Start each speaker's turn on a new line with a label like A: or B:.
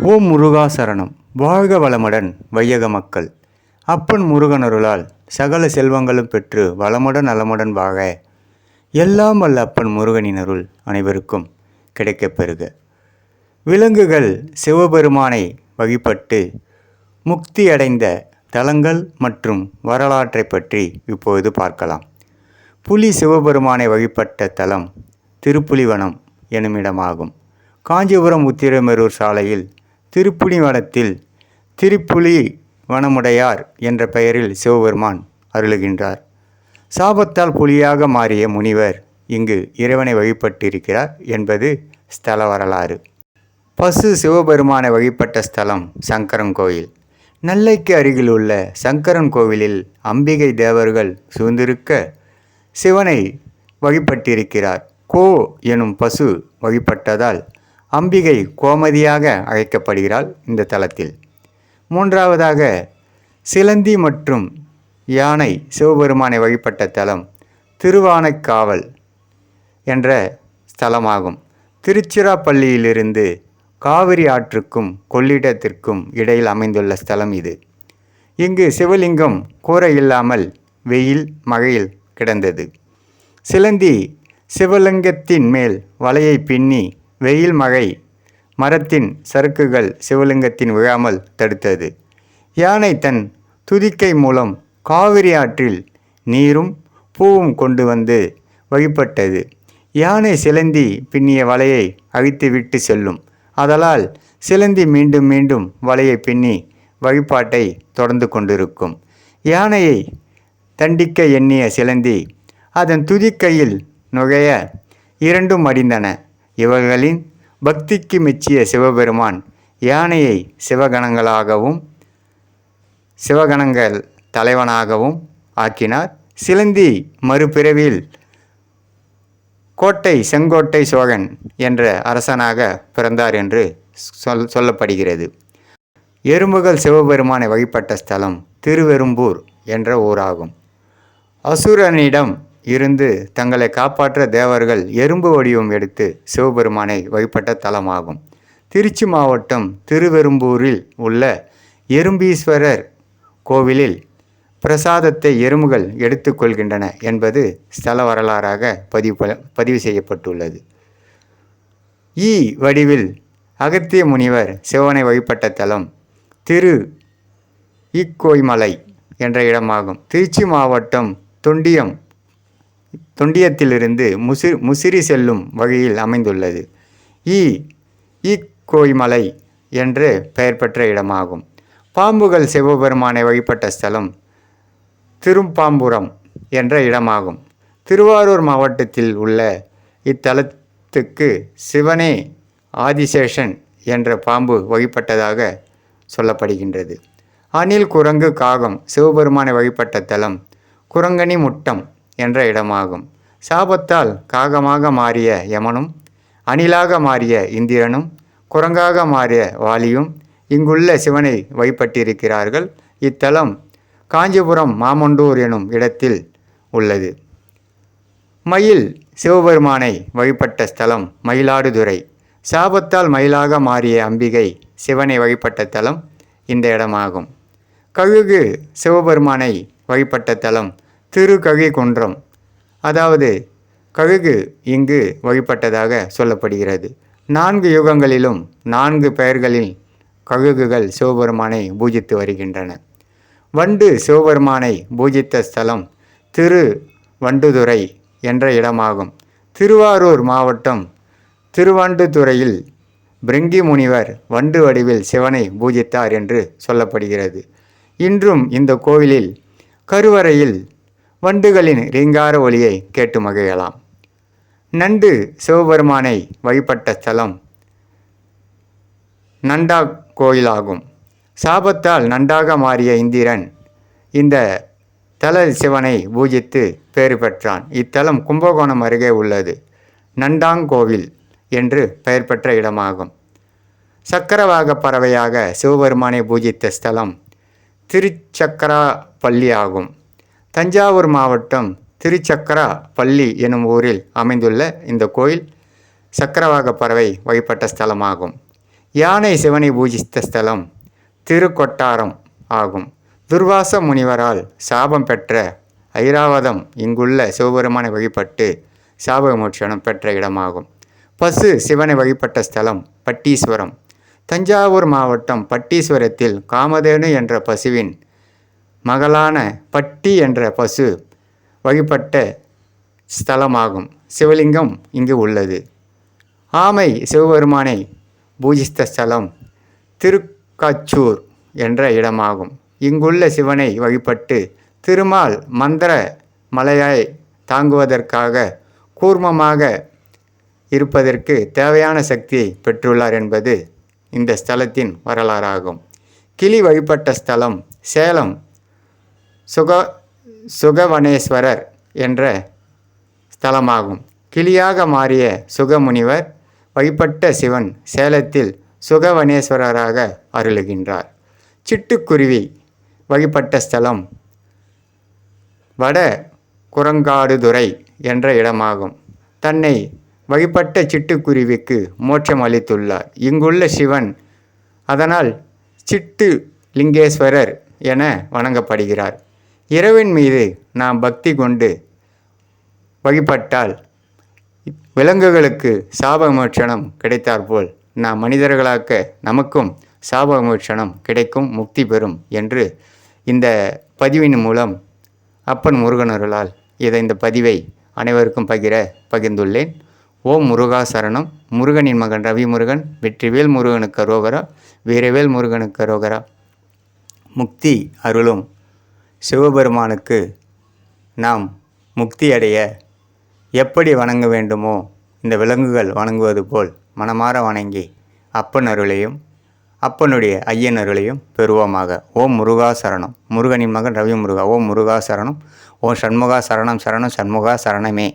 A: ஓம் முருகா சரணம். வாழ்க வளமுடன் வையக மக்கள். அப்பன் முருகனருளால் சகல செல்வங்களும் பெற்று வளமுடன் நலமுடன் வாழ எல்லாம் வல்ல அப்பன் முருகனின் அருள் அனைவருக்கும் கிடைக்கப் பெறுக. விலங்குகள் சிவபெருமானை வழிபட்டு முக்தி அடைந்த தலங்கள் மற்றும் வரலாற்றை பற்றி இப்பொழுது பார்க்கலாம். புலி சிவபெருமானை வழிபட்ட தலம் திருப்புலிவனம். எனுமிடமாகும். காஞ்சிபுரம் உத்திரமேரூர் சாலையில் திருப்புலிவனத்தில் திருப்புலி வனமுடையார் என்ற பெயரில் சிவபெருமான் அருளுகின்றார். சாபத்தால் புலியாக மாறிய முனிவர் இங்கு இறைவனை வழிபட்டிருக்கிறார் என்பது ஸ்தல வரலாறு. பசு சிவபெருமானை வழிபட்ட ஸ்தலம் சங்கரன் கோயில். நெல்லைக்கு அருகில் உள்ள சங்கரன் கோவிலில் அம்பிகை தேவர்கள் சூழ்ந்திருக்க சிவனை வழிபட்டிருக்கிறார். கோ எனும் பசு வழிபட்டதால் அம்பிகை கோமதியாக அழைக்கப்படுகிறாள் இந்த தலத்தில். மூன்றாவதாக சிலந்தி மற்றும் யானை சிவபெருமானை வழிபட்ட தலம் திருவானைக்காவல் என்ற ஸ்தலமாகும். திருச்சிராப்பள்ளியிலிருந்து காவிரி ஆற்றுக்கும் கொள்ளிடத்திற்கும் இடையில் அமைந்துள்ள ஸ்தலம் இது. இங்கு சிவலிங்கம் கூரை இல்லாமல் வெயில் மழையில் கிடந்தது. சிலந்தி சிவலிங்கத்தின் மேல் வலையை பின்னி வெயில் மழை மரத்தின் சறுக்குகள் சிவலிங்கத்தின் விழாமல் தடுத்தது. யானை தன் துதிக்கை மூலம் காவிரி ஆற்றில் நீரும் பூவும் கொண்டு வந்து வழிபட்டது. யானை சிலந்தி பின்னிய வலையை அழித்து விட்டு செல்லும். அதலால் சிலந்தி மீண்டும் மீண்டும் வலையை பின்னி வழிபாட்டை தொடர்ந்து கொண்டிருக்கும். யானையை தண்டிக்க எண்ணிய சிலந்தி அதன் துதிக்கையில் நுழைய இரண்டும் அடிந்தன. இவர்களின் பக்திக்கு மெச்சிய சிவபெருமான் யானையை சிவகணங்களாகவும் சிவகணங்கள் தலைவனாகவும் ஆக்கினார். சிலந்தி மறுபிறவியில் கோட்டை செங்கோட்டை சோழன் என்ற அரசனாக பிறந்தார் என்று சொல் சொல்லப்படுகிறது. எறும்புகள் சிவபெருமானை வழிபட்ட ஸ்தலம் திருவெரும்பூர் என்ற ஊராகும். அசுரனிடம் இருந்து தங்களை காப்பாற்ற தேவர்கள் எறும்பு வடிவம் எடுத்து சிவபெருமானை வழிபட்ட தலமாகும். திருச்சி மாவட்டம் திருவெரும்பூரில் உள்ள எறும்பீஸ்வரர் கோவிலில் பிரசாதத்தை எறும்புகள் எடுத்துக்கொள்கின்றன என்பது ஸ்தல வரலாறாக பதிவு பதிவு செய்யப்பட்டுள்ளது. ஈ வடிவில் அகத்திய முனிவர் சிவனை வழிபட்ட தலம் திரு இக்கோய்மலை என்ற இடமாகும். திருச்சி மாவட்டம் தொண்டியம் தொண்டியத்திலிருந்து முசி முசிறி செல்லும் வழியில் அமைந்துள்ளது. ஈ இக்கோய்மலை என்று பெயர் பெற்ற இடமாகும். பாம்புகள் சிவபெருமானை வழிபட்ட ஸ்தலம் திருப்பாம்புரம் என்ற இடமாகும். திருவாரூர் மாவட்டத்தில் உள்ள இத்தலத்துக்கு சிவனே ஆதிசேஷன் என்ற பாம்பு வழிபட்டதாக சொல்லப்படுகின்றது. அணில் குரங்கு காகம் சிவபெருமானை வழிபட்ட தலம் குரங்கணி முட்டம் என்ற இடமாகும். சாபத்தால் காகமாக மாறிய யமனும் அணிலாக மாறிய இந்திரனும் குரங்காக மாறிய வாலியும் இங்குள்ள சிவனை வழிபட்டிருக்கிறார்கள். இத்தலம் காஞ்சிபுரம் மாமண்டூர் எனும் இடத்தில் உள்ளது. மயில் சிவபெருமானை வழிபட்ட ஸ்தலம் மயிலாடுதுறை. சாபத்தால் மயிலாக மாறிய அம்பிகை சிவனை வழிபட்ட தலம் இந்த இடமாகும். கழுகு சிவபெருமானை வழிபட்ட தலம் திருக்கழிகுன்றம் அதாவது கழுகு இங்கு வழிபட்டதாக சொல்லப்படுகிறது. நான்கு யுகங்களிலும் நான்கு பெயர்களில் கழுகுகள் சிவபெருமானை பூஜித்து வருகின்றன. வண்டு சிவபெருமானை பூஜித்த ஸ்தலம் திரு வண்டுதுறை என்ற இடமாகும். திருவாரூர் மாவட்டம் திருவண்டுதுறையில் பிருங்கி முனிவர் வண்டு வடிவில் சிவனை பூஜித்தார் என்று சொல்லப்படுகிறது. இன்றும் இந்த கோவிலில் கருவறையில் வண்டுகளின் ரீங்கார ஒலியை கேட்டு மகிழலாம். நண்டு சிவபெருமானை வழிபட்ட ஸ்தலம் நண்டா கோயிலாகும். சாபத்தால் நண்டாக மாறிய இந்திரன் இந்த தல சிவனை பூஜித்து பேறு பெற்றான். இத்தலம் கும்பகோணம் அருகே உள்ளது. நண்டாங்கோவில் என்று பெயர் பெற்ற இடமாகும். சக்கரவாக பறவையாக சிவபெருமானை பூஜித்த ஸ்தலம் திருச்சக்கராப்பள்ளி ஆகும் தஞ்சாவூர் மாவட்டம் திருச்சக்கரா பள்ளி எனும் ஊரில் அமைந்துள்ள இந்த கோயில் சக்கரவாக பறவை வழிபட்ட ஸ்தலமாகும். யானை சிவனை பூஜித்த ஸ்தலம் திருக்கொட்டாரம் ஆகும். துர்வாச முனிவரால் சாபம் பெற்ற ஐராவதம் இங்குள்ள சிவபெருமானை வழிபட்டு சாப பெற்ற இடமாகும். பசு சிவனை வழிபட்ட ஸ்தலம் பட்டீஸ்வரம். தஞ்சாவூர் மாவட்டம் பட்டீஸ்வரத்தில் காமதேனு என்ற பசுவின் மகளான பட்டி என்ற பசு வழிபட்ட ஸ்தலமாகும். சிவலிங்கம் இங்கு உள்ளது. ஆமை சிவபெருமானை பூஜித்த ஸ்தலம் திருக்காச்சூர் என்ற இடமாகும். இங்குள்ள சிவனை வழிபட்டு திருமால் மந்திர மலையாய் தாங்குவதற்காக கூர்மமாக இருப்பதற்கு தேவையான சக்தியை பெற்றுள்ளார் என்பது இந்த ஸ்தலத்தின் வரலாறாகும். கிளி வழிபட்ட ஸ்தலம் சேலம் சுக சுகவனேஸ்வரர் என்ற ஸ்தலமாகும். கிளியாக மாறிய சுகமுனிவர் வழிபட்ட சிவன் சேலத்தில் சுகவனேஸ்வரராக அருளுகின்றார். சிட்டுக்குருவி வழிபட்ட ஸ்தலம் வட குரங்காடுதுறை என்ற இடமாகும். தன்னை வழிபட்ட சிட்டுக்குருவிக்கு மோட்சம் அளித்துள்ளார். இங்குள்ள சிவன் அதனால் சிட்டு லிங்கேஸ்வரர் என வணங்கப்படுகிறார். இரவின் மீது நாம் பக்தி கொண்டு வழிபட்டால் விலங்குகளுக்கு சாப கிடைத்தாற்போல் நாம் மனிதர்களாக்க நமக்கும் சாப கிடைக்கும் முக்தி பெறும் என்று இந்த பதிவின் மூலம் அப்பன் முருகனர்களால் இதை இந்த பதிவை அனைவருக்கும் பகிர பகிர்ந்துள்ளேன். ஓம் முருகா சரணம். முருகனின் மகன் ரவி முருகன் வெற்றிவேல் முருகனுக்கு ரோகரா வீரவேல் முருகனுக்கு ரோகரா. முக்தி அருளும். சிவபெருமானுக்கு நாம் முக்தி அடைய எப்படி வணங்க வேண்டுமோ இந்த விலங்குகள் வணங்குவது போல் மனமாற வணங்கி அப்பன் அருளையும் அப்பனுடைய ஐயன் அருளையும் பெறுவோமாக. ஓம் முருகா சரணம். முருகனின் மகன் ரவி முருகா ஓம் முருகா சரணம். ஓம் சண்முகா சரணம். சரணம் சண்முகா சரணமே.